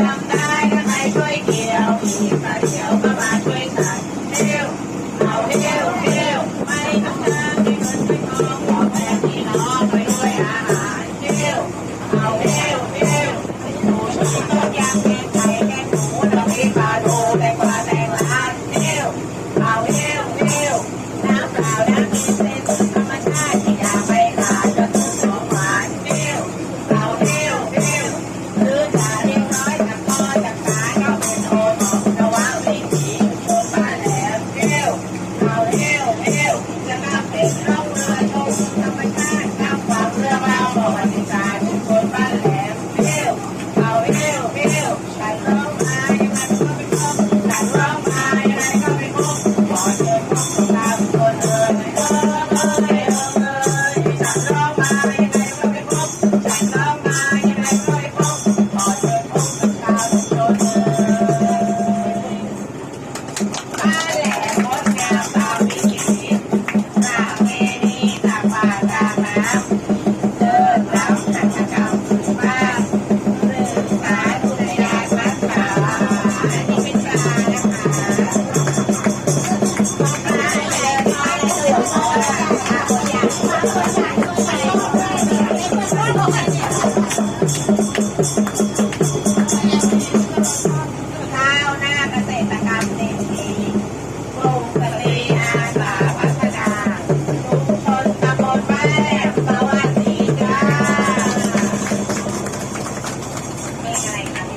ทำได้ก็ใคช่วยเกี่ยวมีปาเขียวก็มาช่วยขัดเร็วเอาเร็วเร็วไม่ต้องทำม่เนไม่องขอแฟนพี่อไปด้วยอาหารเร็วเอาเร็วเร็วหนูช่วยต้มยำเป็นไก่แกงหมูน้ำพริปลาทูแตงกวาแตงร้านเร็วเอาเร็วเร็วน้ำเปล่าน้ำมีเส้น